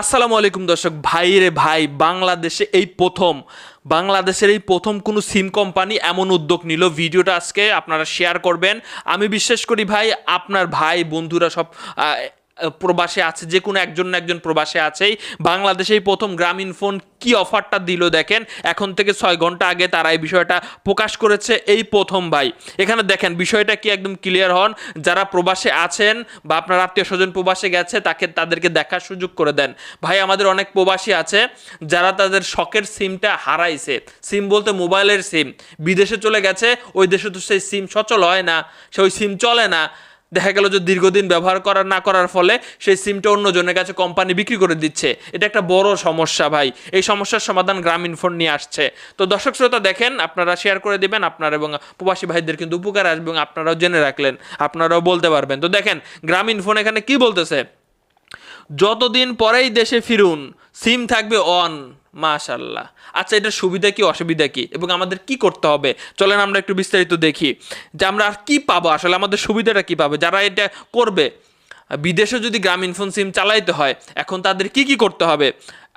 আসসালামু আলাইকুম দর্শক। ভাই রে ভাই, বাংলাদেশে এই প্রথম, বাংলাদেশের এই প্রথম কোনো সিম কোম্পানি এমন উদ্যোগ নিল। ভিডিওটা আজকে আপনারা শেয়ার করবেন। আমি বিশ্বাস করি ভাই, আপনার ভাই, বন্ধুরা সব প্রবাসে আছে, যে কোনো একজন না একজন প্রবাসে আছেই। বাংলাদেশেই প্রথম গ্রামীণ ফোন কি অফারটা দিল দেখেন। এখন থেকে ছয় ঘণ্টা আগে তারা এই বিষয়টা প্রকাশ করেছে এই প্রথম ভাই। এখানে দেখেন, বিষয়টা কি একদম ক্লিয়ার হন? যারা প্রবাসে আছেন বা আপনার আত্মীয় স্বজন প্রবাসে গেছে, তাকে, তাদেরকে দেখার সুযোগ করে দেন। ভাই, আমাদের অনেক প্রবাসী আছে, যারা তাদের শখের সিমটা হারাইছে। সিম বলতে মোবাইলের সিম। বিদেশে চলে গেছে, ওই দেশে তো সেই সিম সচল হয় না, সে ওই সিম চলে না। দেখা গেল যে দীর্ঘদিন ব্যবহার করা না করার ফলে সেই সিমটা অন্যজনের কাছে কোম্পানি বিক্রি করে দিচ্ছে। এটা একটা বড় সমস্যা ভাই। এই সমস্যার সমাধান গ্রামীণ ফোন নিয়ে আসছে। তো দর্শক শ্রোতা দেখেন, আপনারা শেয়ার করে দিবেন, আপনার এবং প্রবাসী ভাইদের কিন্তু উপকার আসবে এবং আপনারাও জেনে রাখলেন, আপনারাও বলতে পারবেন। তো দেখেন, গ্রামীণ ফোন এখানে কি বলতেছে? যতদিন পরেই দেশে ফিরুন, সিম থাকবে অন মাশাল্লাহ আচ্ছা এটার সুবিধা কি, অসুবিধা কি? এবং আমাদের কি করতে হবে? চলেন আমরা একটু বিস্তারিত দেখি যে আমরা আর কি পাবো? আসলে আমাদের সুবিধাটা কি পাবে? যারা এটা করবে বিদেশে যদি গ্রামীণ ফোন সিম চালাইতে হয়, এখন তাদের কি কি করতে হবে?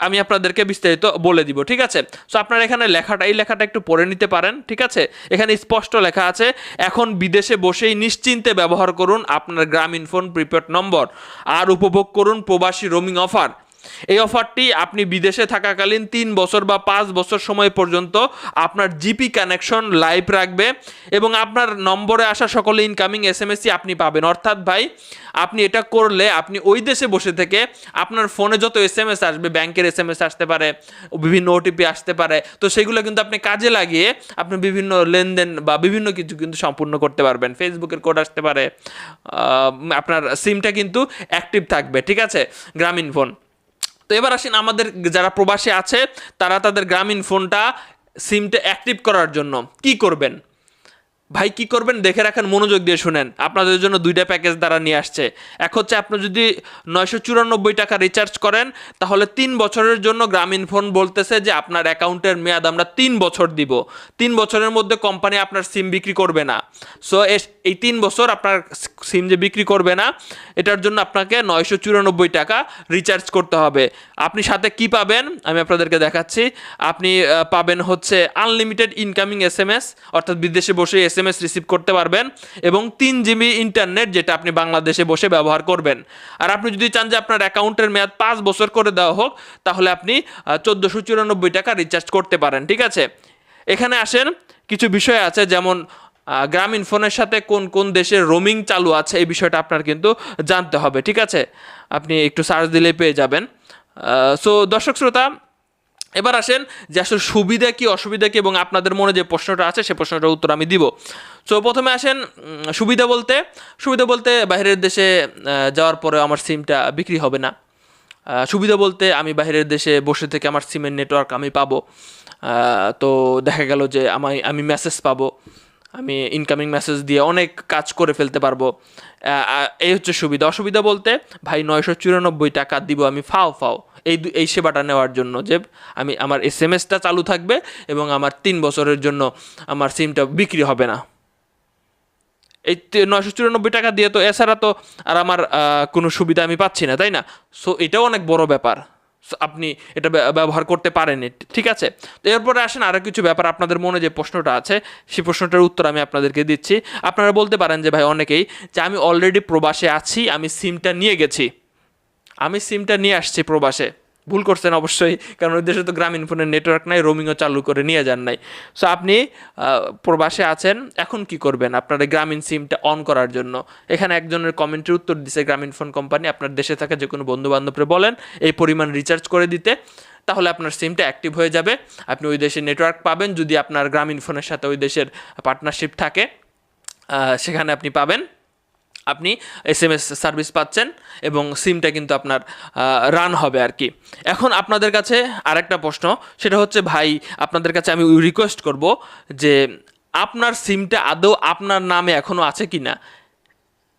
আমি আপনাদেরকে বিস্তারিত বলে দিব, ঠিক আছে? সো আপনারা এখানে লেখাটা, এই লেখাটা একটু পড়ে নিতে পারেন, ঠিক আছে? এখানে স্পষ্ট লেখা আছে, এখন বিদেশে বসেই নিশ্চিন্তে ব্যবহার করুন আপনার গ্রামীণ ফোন প্রিপেড নম্বর, আর উপভোগ করুন প্রবাসী রোমিং অফার। এই অফারটি আপনি বিদেশে থাকাকালীন তিন বছর বা পাঁচ বছর সময় পর্যন্ত আপনার জিপি কানেকশন লাইভ রাখবে এবং আপনার নম্বরে আসা সকল ইনকামিং এস এম আপনি পাবেন। অর্থাৎ ভাই, আপনি এটা করলে আপনি ওই দেশে বসে থেকে আপনার ফোনে যত এস এম এস আসবে, ব্যাংকের এস এম এস আসতে পারে, বিভিন্ন ওটিপি আসতে পারে, তো সেগুলো কিন্তু আপনি কাজে লাগিয়ে আপনি বিভিন্ন লেনদেন বা বিভিন্ন কিছু কিন্তু সম্পূর্ণ করতে পারবেন। ফেসবুকের কোড আসতে পারে আপনার সিমটা কিন্তু অ্যাক্টিভ থাকবে, ঠিক আছে? গ্রামীণ ফোন তো এবার আসেন আমাদের যারা প্রবাসে আছে, তারা তাদের গ্রামীণ ফোনটা সিমটা অ্যাক্টিভ করার জন্য কি করবেন? ভাই, কি করবেন? দেখে রাখেন, মনোযোগ দিয়ে শুনেন। আপনাদের জন্য দুইটা প্যাকেজ দ্বারা নিয়ে আসছে। এক হচ্ছে, আপনি যদি নয়শো চুরানব্বই টাকা রিচার্জ করেন, তাহলে তিন বছরের জন্য গ্রামীণ ফোন বলতেছে যে, আপনার অ্যাকাউন্টের মেয়াদ আমরা তিন বছর দিব। তিন বছরের মধ্যে কোম্পানি আপনার সিম বিক্রি করবে না। সো এই তিন বছর আপনার সিম যে বিক্রি করবে না, এটার জন্য আপনাকে নয়শো চুরানব্বই টাকা রিচার্জ করতে হবে। আপনি সাথে কি পাবেন? আমি আপনাদেরকে দেখাচ্ছি। আপনি পাবেন হচ্ছে unlimited incoming S M S অর্থাৎ বিদেশে বসে এস এম এস রিসিভ করতে পারবেন এবং তিন জিবি ইন্টারনেট যেটা আপনি বাংলাদেশে বসে ব্যবহার করবেন। আর আপনি যদি চান যে আপনার অ্যাকাউন্টের মেয়াদ পাঁচ বছর করে দেওয়া হোক, তাহলে আপনি চোদ্দোশো চুরানব্বই টাকা রিচার্জ করতে পারেন, ঠিক আছে? এখানে আসেন, কিছু বিষয় আছে যেমন গ্রামীণ ফোনের সাথে কোন কোন দেশের রোমিং চালু আছে, এই বিষয়টা আপনার কিন্তু জানতে হবে, ঠিক আছে? আপনি একটু সার্চ দিলে পেয়ে যাবেন। সো দর্শক শ্রোতা এবার আসেন যে আসলে সুবিধা কি, অসুবিধা কি এবং আপনাদের মনে যে প্রশ্নটা আছে সে প্রশ্নটার উত্তর আমি দিব। তো প্রথমে আসেন সুবিধা বলতে সুবিধা বলতে বাইরের দেশে যাওয়ার পরে আমার সিমটা বিক্রি হবে না। সুবিধা বলতে আমি বাইরের দেশে বসে থেকে আমার সিমের নেটওয়ার্ক আমি পাবো। তো দেখা গেল যে আমি আমি মেসেজ পাবো। আমি ইনকামিং মেসেজ দিয়ে অনেক কাজ করে ফেলতে পারব। এই হচ্ছে সুবিধা। অসুবিধা বলতে, ভাই নয়শো চুরানব্বই টাকা দিব আমি, ফাও ফাও। এই এই সেবাটা নেওয়ার জন্য যে আমি, আমার এস এম এসটা চালু থাকবে এবং আমার তিন বছরের জন্য আমার সিমটা বিক্রি হবে না। এই নয়শো চুরানব্বই টাকা দিয়ে তো, এছাড়া তো আর আমার কোনো সুবিধা আমি পাচ্ছি না, তাই না? সো এটাও অনেক বড় ব্যাপার। আপনি এটা ব্য- ব্যবহার করতে পারেন ঠিক আছে? তো এরপরে আসেন আরও কিছু ব্যাপার, আপনাদের মনে যে প্রশ্নটা আছে, সেই প্রশ্নটার উত্তর আমি আপনাদেরকে দিচ্ছি। আপনারা বলতে পারেন যে, ভাই, অনেকেই যে, আমি অলরেডি প্রবাসে আছি, আমি সিমটা নিয়ে গেছি। আমি সিমটা নিয়ে আসছি প্রবাসে। ভুল করছেন অবশ্যই, কারণ ওই দেশে তো গ্রামীণ ফোনের নেটওয়ার্ক নাই রোমিংও চালু করে নিয়ে যান নাই। সো আপনি প্রবাসে আছেন, এখন কি করবেন আপনার গ্রামীণ সিমটা অন করার জন্য? এখানে একজনের কমেন্টের উত্তর দিছে গ্রামীণ ফোন কোম্পানি আপনার দেশে থাকা যে কোনো বন্ধু বান্ধবরে বলেন, এই পরিমাণ রিচার্জ করে দিতে, তাহলে আপনার সিমটা অ্যাক্টিভ হয়ে যাবে। আপনি ওই দেশে নেটওয়ার্ক পাবেন, যদি আপনার গ্রামীণ ফোনের সাথে ওই দেশের পার্টনারশিপ থাকে সেখানে আপনি পাবেন। আপনি এস এম এস সার্ভিস পাচ্ছেন এবং সিমটা কিন্তু আপনার রান হবে আর কি। এখন আপনাদের কাছে আরেকটা প্রশ্ন, সেটা হচ্ছে, ভাই, আপনাদের কাছে আমি রিকোয়েস্ট করব যে আপনার সিমটা আদৌ আপনার নামে এখনও আছে কি না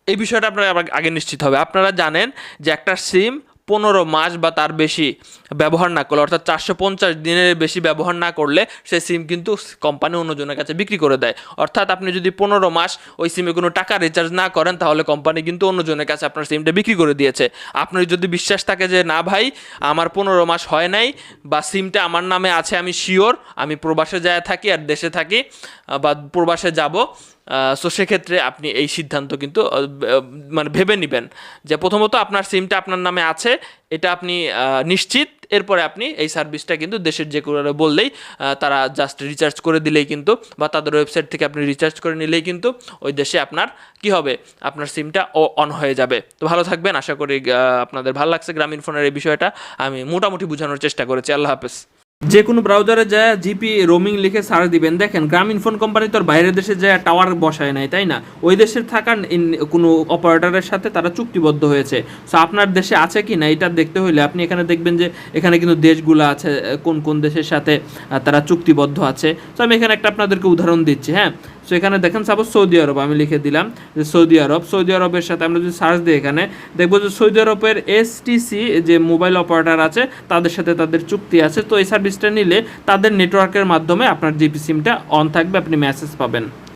এই বিষয়টা আপনারা আগে নিশ্চিত হবে। আপনারা জানেন যে একটা সিম পনেরো মাস বা তার বেশি ব্যবহার না করলে, অর্থাৎ চারশো পঞ্চাশ দিনের বেশি ব্যবহার না করলে সেই সিম কিন্তু কোম্পানি অন্যজনের কাছে বিক্রি করে দেয়। অর্থাৎ আপনি যদি পনেরো মাস ওই সিমে কোনো টাকা রিচার্জ না করেন, তাহলে কোম্পানি কিন্তু অন্যজনের কাছে আপনার সিমটা বিক্রি করে দিয়েছে। আপনার যদি বিশ্বাস থাকে যে, না ভাই, আমার পনেরো মাস হয় নাই বা সিমটা আমার নামে আছে, আমি শিওর আমি প্রবাসে যায় থাকি আর দেশে থাকি, বা প্রবাসে যাব সো সেক্ষেত্রে আপনি এই সিদ্ধান্ত কিন্তু মানে ভেবে নেবেন যে প্রথমত আপনার সিমটা আপনার নামে আছে, এটা আপনি নিশ্চিত। এরপরে আপনি এই সার্ভিসটা কিন্তু দেশের যে কোনো বললেই তারা জাস্ট রিচার্জ করে দিলেই কিন্তু বা তাদের ওয়েবসাইট থেকে আপনি রিচার্জ করে নিলেই কিন্তু ওই দেশে আপনার কি হবে? আপনার সিমটা ও অন হয়ে যাবে। তো ভালো থাকবেন। আশা করি আপনাদের ভালো লাগছে। গ্রামীণ ফোনের এই বিষয়টা আমি মোটামুটি বোঝানোর চেষ্টা করেছি। আল্লাহ হাফেজ। যে কোনো ব্রাউজারে যায় জিপি রোমিং লিখে সার্চ দিবেন। দেখেন, গ্রামীণ ফোন কোম্পানি তো বাইরের দেশে যায় টাওয়ার বসায় নাই, তাই না? ওই দেশের থাকার কোনো অপারেটারের সাথে তারা চুক্তিবদ্ধ হয়েছে। সো আপনার দেশে আছে কি না, এটা দেখতে হইলে আপনি এখানে দেখবেন যে, এখানে কিন্তু দেশগুলো আছে, কোন কোন দেশের সাথে তারা চুক্তিবদ্ধ আছে। তো আমি এখানে একটা আপনাদেরকে উদাহরণ দিচ্ছি হ্যাঁ? সো এখানে দেখেন সাপোজ সৌদি আরব, আমি লিখে দিলাম যে সৌদি আরব। সৌদি আরবের সাথে আমরা যদি সার্চ দিই এখানে, দেখব যে সৌদি আরবের এসটিসি যে মোবাইল অপারেটর আছে, তাদের সাথে তাদের চুক্তি আছে। তো এই সার্ভিসটা নিলে তাদের নেটওয়ার্কের মাধ্যমে আপনার জিপি সিমটা অন থাকবে, আপনি মেসেজ পাবেন।